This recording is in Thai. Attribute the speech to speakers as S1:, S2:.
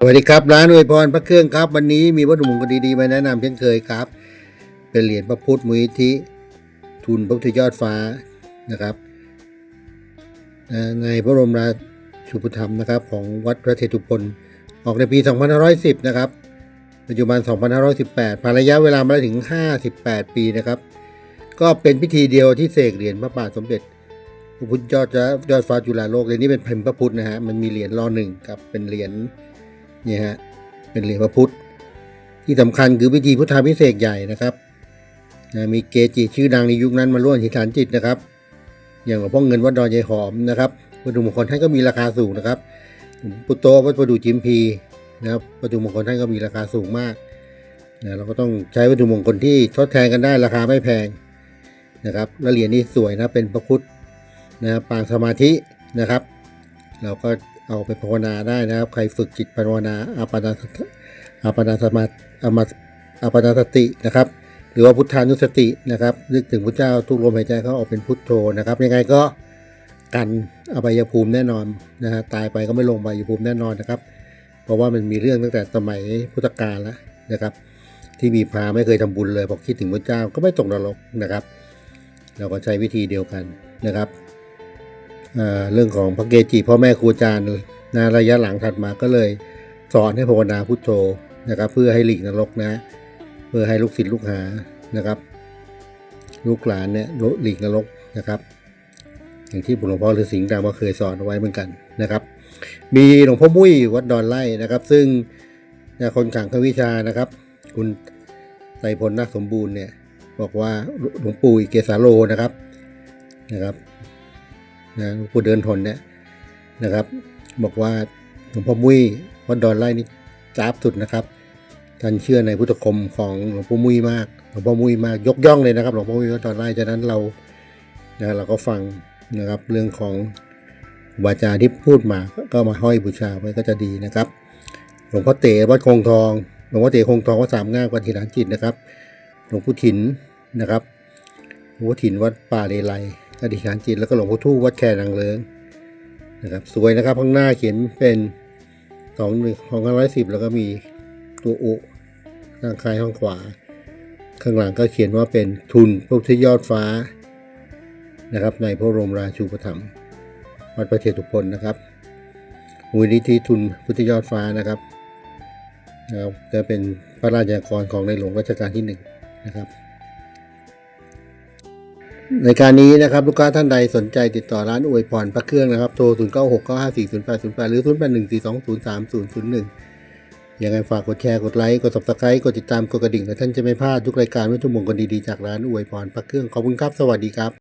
S1: สวัสดีครับร้านอวยพรพระเครื่องครับ วันนี้มีวัตถุมงคลดีๆมาแนะนำเช่นเคยครับ เป็นเหรียญพระพุทธมุทิธิทุนพระพุทธยอดฟ้านะครับ ในพระบรมราชูปถัมนะครับ ของวัดพระเทตุพนออกในปี 2510 นะครับ ปัจจุบัน 2518ผ่านระยะเวลามาได้ถึง 58 ปีนะครับ ก็เป็นพิธีเดียวที่เสกเหรียญพระบาทสมเด็จพระพุทธยอดยอดฟ้าจุฬาโลกเหรียญนี้เป็นพิมพ์พระพุทธนะฮะมันมีเหรียญรอหนึ่งครับเป็นเหรียญ เนี่ยฮะเป็นเหรียญพระพุทธ ที่สำคัญคือพิธีพุทธาพิเศษใหญ่นะครับนะมีเกจิชื่อดังในยุคนั้นมาร่วมอธิษฐานจิตนะครับ อย่างหลวงพ่อเงินวัดดอนยายหอมนะครับวัตถุมงคลท่านก็มีราคาสูงนะครับปุตโตวัดประดูจิมพีนะครับวัตถุมงคลท่านก็มีราคาสูงมากนะเราก็ต้องใช้วัตถุมงคลที่ทดแทนกันได้ราคาไม่แพงนะครับแล้วเหรียญนี้สวยนะเป็นพระพุทธนะปางสมาธินะครับ เราก็ เอาไปภาวนาได้นะครับ ใครฝึกจิตภาวนาอาปนาสติอาปนาสมาอามาอาปนาสตินะครับ หรือว่าพุทธานุสตินะครับนึกถึงพระเจ้าทุกลมหายใจเขาออกเป็นพุทโธนะครับ ยังไงก็กันอบายภูมิแน่นอนนะฮะตายไปก็ไม่ลงอบายภูมิแน่นอนนะครับ เพราะว่ามันมีเรื่องตั้งแต่สมัยพุทธกาลแล้วนะครับ ที่มีพราไม่เคยทำบุญเลยพอคิดถึงพระเจ้าก็ไม่ตกนรกนะครับ เราก็ใช้วิธีเดียวกันนะครับ เรื่องของพระเกจิพ่อแม่ครูอาจารย์นะระยะหลังถัดมาก็เลยสอนให้ภาวนาพุทโธนะครับ เพื่อให้หลีกนรกนะ เพื่อให้ลูกศิษย์ลูกหานะครับ ลูกหลานเนี่ยหลีกนรกนะครับ อย่างที่หลวงพ่อฤาษีสิงห์ดำก็เคยสอนเอาไว้เหมือนกันนะครับ มีหลวงพ่อมุ้ยวัดดอนไร่นะครับ ซึ่งคนขังควิชานะครับ คุณไตรพลนักสมบูรณ์เนี่ยบอกว่าหลวงปู่อิเกสาโลนะครับนะครับ นะหลวงปู่เดินทนเนี่ยนะครับ บอกว่าหลวงพ่อมุ้ยวัดดอนไร่นี่จ้าบสุดนะครับท่านเชื่อในพุทธคมของหลวงพ่อมุ้ยมากหลวงพ่อมุ้ยมากยกย่องเลยนะครับหลวงพ่อมุ้ยวัดดอนไร่ฉะนั้นเรานะเราก็ฟังนะครับเรื่องของวาจาที่พูดมาก็มาห้อยบูชาไว้ก็จะดีนะครับ หลวงพ่อเต๋วัดคงทองหลวงพ่อเต๋คงทองวัดสามง่ามวัดทิฐานจิตนะครับ หลวงพ่อถินนะครับหลวงพ่อถินวัดป่าเลไล อธิษฐานจิตแล้วก็หลวงพ่อทู่วัดแคนางเลิงนะครับสวยนะครับข้างหน้าเขียนเป็นสองหนึ่งของร้อยสิบแล้วก็มีตัวอุข้างซ้ายข้างขวา ข้างหลังก็เขียนว่าเป็นทุนพระพุทธยอดฟ้านะครับ ในพระบรมราชูปถัมภ์วัดพระเทตุพนนะครับมูลนิธิทุนพุทธยอดฟ้านะครับนะครับจะเป็นพระราชกรของในหลวงรัชกาลที่หนึ่งนะครับ ในการนี้นะครับลูกค้าท่านใดสนใจติดต่อร้านอวยพรพระเครื่องนะครับ โทร 0 9 6 9 5 4 0 8 0 8 หรือ 0 8 1 4 2 0 3 0 0 1 ยังไงฝากกดแชร์กดไลค์ กด subscribe กดติดตามกดกระดิ่งและท่านจะไม่พลาดทุกรายการวัตถุมงคลดีๆจากร้านอวยพรพระเครื่องขอบคุณครับ สวัสดีครับ